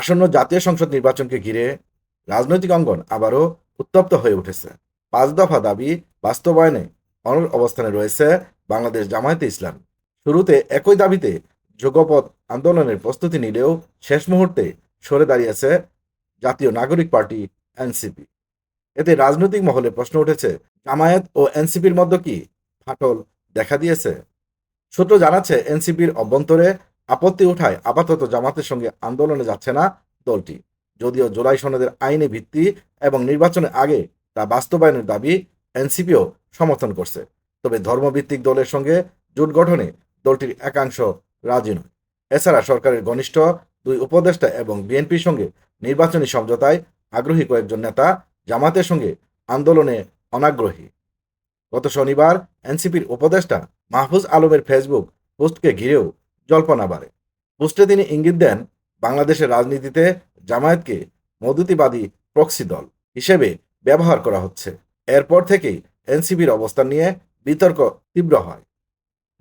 আসন্ন জাতীয় সংসদ নির্বাচনকে ঘিরে রাজনৈতিক অঙ্গন আবারও উত্তপ্ত হয়ে উঠেছে। পাঁচ দফা দাবি বাস্তবায়নে অনর অবস্থানে রয়েছে বাংলাদেশ জামায়াতে ইসলাম। শুরুতে একই দাবিতে যোগপথ আন্দোলনের প্রস্তুতি নিলেও শেষ মুহূর্তে সরে দাঁড়িয়েছে জাতীয় নাগরিক পার্টি এনসিপি। এতে রাজনৈতিক মহলে প্রশ্ন উঠেছে, জামায়াত ও এনসিপির মধ্যে কি ফাটল দেখা দিয়েছে? সূত্র জানাচ্ছে, এনসিপির অভ্যন্তরে আপত্তি উঠায় আপাতত জামাতের সঙ্গে আন্দোলনে যাচ্ছে না দলটি। যদিও জুলাই সনদের আইনি ভিত্তি এবং নির্বাচনের আগে তা বাস্তবায়নের দাবি এনসিপিও সমর্থন করছে। তবে ধর্মভিত্তিক দলের সঙ্গে জোট গঠনে দলটির একাংশ রাজি নয়। এছাড়া সরকারের ঘনিষ্ঠ দুই উপদেষ্টা এবং বিএনপির সঙ্গে নির্বাচনী সমঝোতায় আগ্রহী কয়েকজন নেতা জামাতের সঙ্গে আন্দোলনে অনাগ্রহী। গত শনিবার এনসিপির উপদেষ্টা মাহফুজ আলমের ফেসবুক পোস্টকে ঘিরেও জল্পনা বাড়ে। পোস্টে তিনি ইঙ্গিত দেন, বাংলাদেশের রাজনীতিতে জামায়াতকে মদুতিবাদী প্রক্সি দল হিসেবে ব্যবহার করা হচ্ছে। এরপর থেকেই এনসিপির অবস্থান নিয়ে বিতর্ক তীব্র হয়।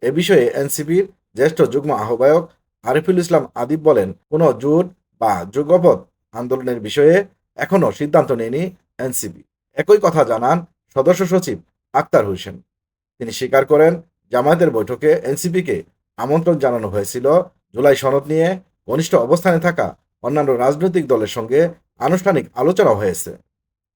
এ বিষয়ে এনসিপির জ্যেষ্ঠ যুগ্ম আহ্বায়ক আরিফুল ইসলাম আদিব বলেন, কোনো জোট বা যুগপথ আন্দোলনের বিষয়ে এখনও সিদ্ধান্ত নেয়নি এনসিপি। একই কথা জানান সদস্য সচিব আক্তার হোসেন। তিনি স্বীকার করেন, জামায়াতের বৈঠকে এনসিপিকে আমন্ত্রণ জানানো হয়েছিল জুলাই সনদ নিয়ে ঘনিষ্ঠ অবস্থানে থাকা অন্যান্য রাজনৈতিক দলের সঙ্গে আনুষ্ঠানিক আলোচনা হয়েছে।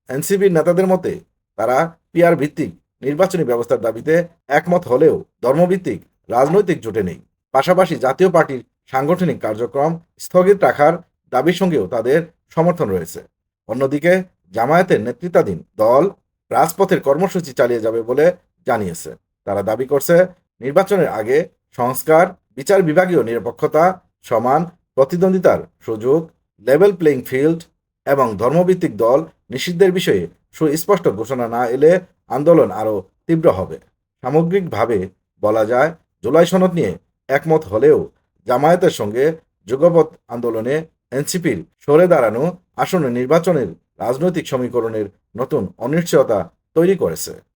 এনসিপির নেতাদের মতে, তারা পিআর ভিত্তিক নির্বাচনী ব্যবস্থার দাবিতে একমত হলেও ধর্মভিত্তিক রাজনৈতিক জোটে নেই। পাশাপাশি জাতীয় পার্টির সাংগঠনিক কার্যক্রম স্থগিত রাখার দাবির সঙ্গেও তাদের সমর্থন রয়েছে। অন্যদিকে, জামায়াতের নেতৃত্বাধীন দল রাজপথের কর্মসূচি চালিয়ে যাবে বলে জানিয়েছে। তারা দাবি করছে, নির্বাচনের আগে সংস্কার, বিচার বিভাগীয় নিরপেক্ষতা, সমান, প্রতিদ্বন্দ্বিতার সুযোগ লেভেল প্লেইং ফিল্ড এবং ধর্মভিত্তিক দল নিষিদ্ধের বিষয়ে সুস্পষ্ট ঘোষণা না এলে আন্দোলন আরও তীব্র হবে। সামগ্রিকভাবে বলা যায়, জুলাই সনদ নিয়ে একমত হলেও জামায়াতের সঙ্গে যুগপথ আন্দোলনে এনসিপির সরে দাঁড়ানো আসন্ন নির্বাচনের রাজনৈতিক সমীকরণের নতুন অনিশ্চয়তা তৈরি করেছে।